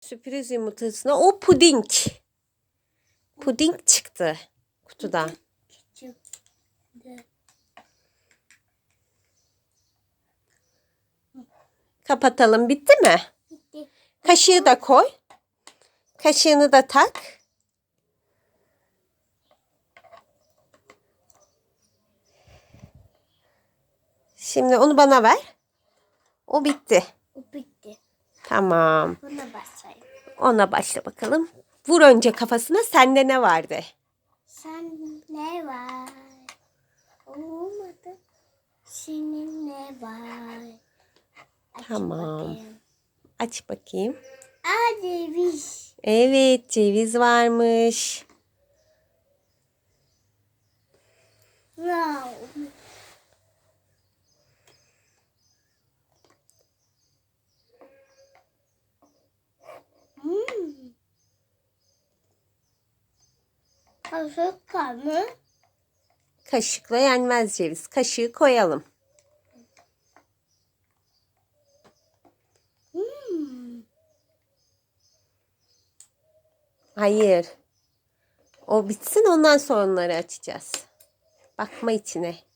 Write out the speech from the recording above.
Sürpriz yumurtasına o puding. Puding çıktı kutudan. Kapatalım bitti mi? Bitti. Kaşığı da koy. Kaşığını da tak. Şimdi onu bana ver. O bitti. O bitti. Tamam. Başlayalım. Ona başla bakalım. Vur önce kafasına. Sende ne vardı? Sen ne var? Olmadı. Senin ne var? Aç Tamam. bakayım. Aç bakayım. Aa ceviz. Evet, ceviz varmış. Wow. Hmm. Kaşık kalmış. Kaşıkla yenmez ceviz. Kaşığı koyalım. Hmm. Hayır. O bitsin ondan sonra onları açacağız. Bakma içine.